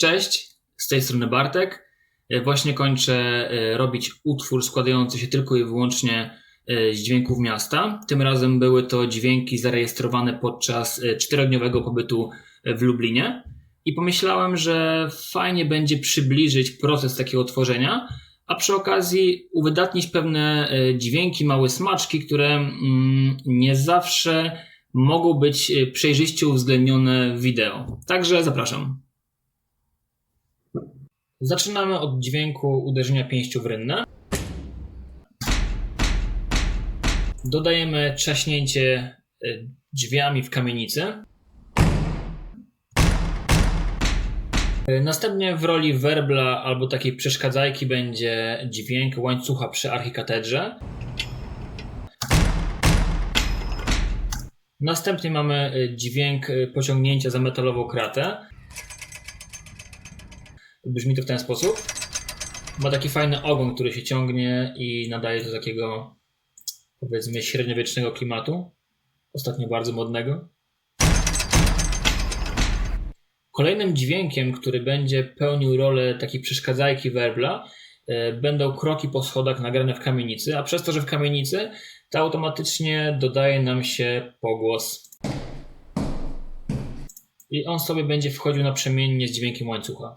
Cześć, z tej strony Bartek. Właśnie kończę e, robić utwór składający się tylko i wyłącznie e, z dźwięków miasta. Tym razem były to dźwięki zarejestrowane podczas e, czterodniowego pobytu w Lublinie. I pomyślałem, że fajnie będzie przybliżyć proces takiego tworzenia, a przy okazji uwydatnić pewne dźwięki, małe smaczki, które mm, nie zawsze mogą być przejrzyście uwzględnione w wideo. Także zapraszam. Zaczynamy od dźwięku uderzenia pięścią w rynnę. Dodajemy trzaśnięcie y, drzwiami w kamienicy. Y, Następnie w roli werbla albo takiej przeszkadzajki będzie dźwięk łańcucha przy archikatedrze. Następnie mamy y, dźwięk pociągnięcia za metalową kratę. Brzmi to w ten sposób. Ma taki fajny ogon, który się ciągnie i nadaje do takiego, powiedzmy, średniowiecznego klimatu. Ostatnio bardzo modnego. Kolejnym dźwiękiem, który będzie pełnił rolę takiej przeszkadzajki werbla, e, będą kroki po schodach nagrane w kamienicy, a przez to, że w kamienicy, to automatycznie dodaje nam się pogłos. I on sobie będzie wchodził naprzemiennie z dźwiękiem łańcucha.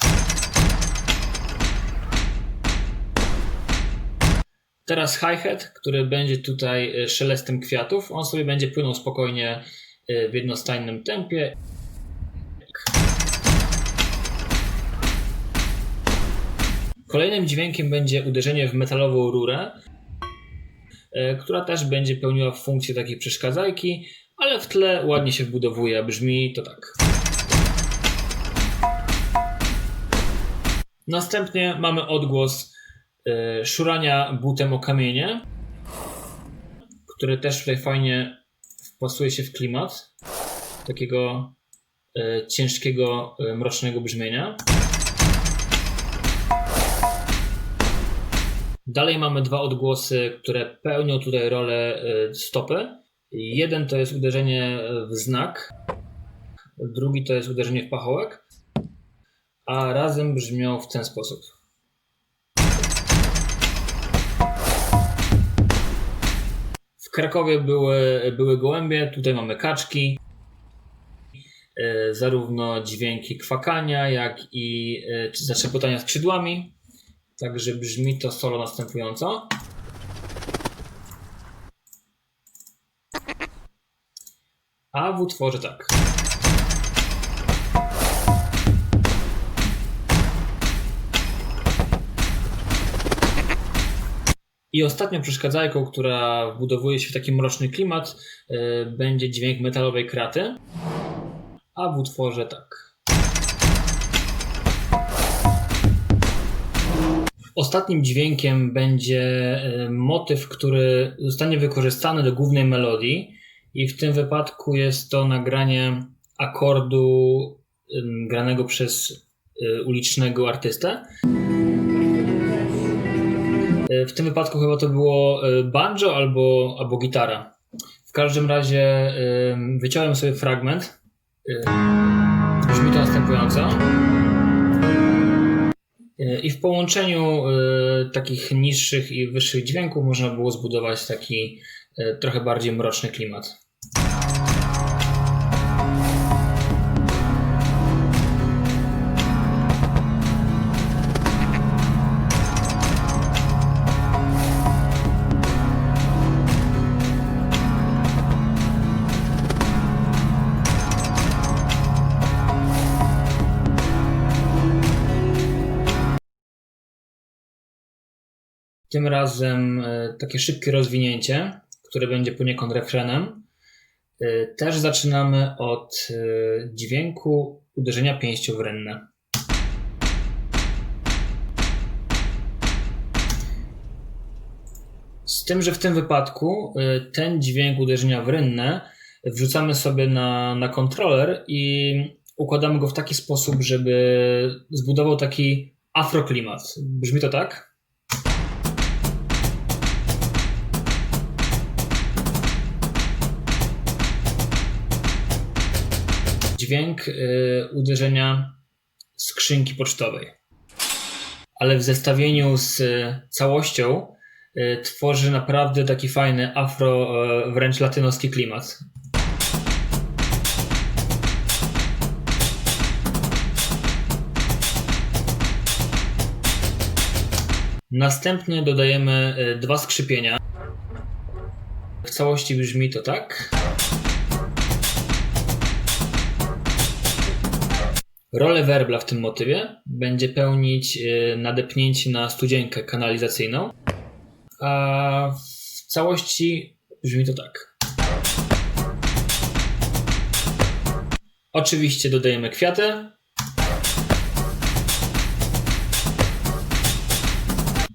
Teraz hi-hat, który będzie tutaj e, szelestem kwiatów. On sobie będzie płynął spokojnie e, w jednostajnym tempie. Kolejnym dźwiękiem będzie uderzenie w metalową rurę, e, która też będzie pełniła funkcję takiej przeszkadzajki, ale w tle ładnie się wbudowuje, brzmi to tak. Następnie mamy odgłos szurania butem o kamienie, który też tutaj fajnie wpasuje się w klimat takiego e, ciężkiego, e, mrocznego brzmienia. Dalej mamy dwa odgłosy, które pełnią tutaj rolę e, stopy. Jeden to jest uderzenie w znak, drugi to jest uderzenie w pachołek, a razem brzmią w ten sposób. Krakowie były, były gołębie, tutaj mamy kaczki. E, Zarówno dźwięki kwakania, jak i e, czy zatrzepotania skrzydłami. Także brzmi to solo następująco. A w utworze tak. I ostatnią przeszkadzajką, która wbudowuje się w taki mroczny klimat, e, będzie dźwięk metalowej kraty. A w utworze tak. Ostatnim dźwiękiem będzie e, motyw, który zostanie wykorzystany do głównej melodii, i w tym wypadku jest to nagranie akordu granego przez e, ulicznego artystę. E, W tym wypadku chyba to było e, banjo albo, albo gitara. W każdym razie em, wyciąłem sobie fragment. E, Brzmi to następująco. E, I w połączeniu e, takich niższych i wyższych dźwięków można było zbudować taki e, trochę bardziej mroczny klimat. Tym razem e, takie szybkie rozwinięcie, które będzie poniekąd refrenem. E, Też zaczynamy od e, dźwięku uderzenia pięścią w rynnę. Z tym, że w tym wypadku ten dźwięk uderzenia w rynnę wrzucamy sobie na, na kontroler i układamy go w taki sposób, żeby zbudował taki afroklimat. Brzmi to tak? Dźwięk y, uderzenia skrzynki pocztowej. Ale w zestawieniu z e, całością e, tworzy naprawdę taki fajny afro, wręcz latynoski klimat. Następnie dodajemy dwa skrzypienia. W całości brzmi to tak. Rolę werbla w tym motywie będzie pełnić e, nadepnięcie na studzienkę kanalizacyjną, a w całości brzmi to tak. Oczywiście dodajemy kwiaty.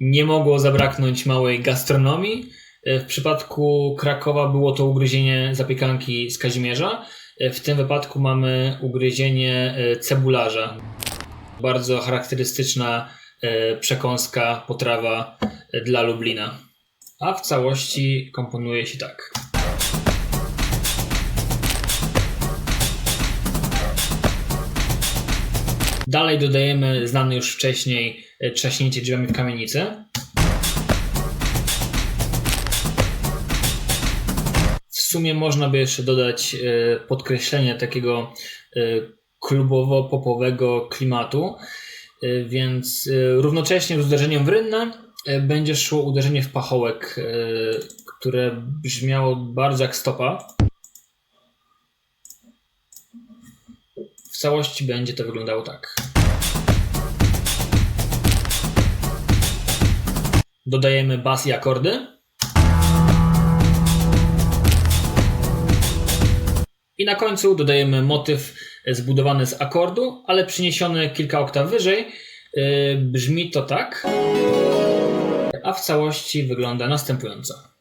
Nie mogło zabraknąć małej gastronomii. E, W przypadku Krakowa było to ugryzienie zapiekanki z Kazimierza. E, W tym wypadku mamy ugryzienie e, cebularza. Bardzo charakterystyczna e, przekąska, potrawa dla Lublina. A w całości komponuje się tak. Dalej dodajemy znane już wcześniej trzaśnięcie drzwiami w kamienicy. Sumie można by jeszcze dodać e, podkreślenie takiego e, klubowo-popowego klimatu, e, więc równocześnie z uderzeniem w rynnę będzie szło uderzenie w pachołek, które brzmiało bardzo jak stopa. W całości będzie to wyglądało tak. Dodajemy bas i akordy. I na końcu dodajemy motyw zbudowany z akordu, ale przyniesiony kilka oktaw wyżej. Yy, Brzmi to tak, a w całości wygląda następująco.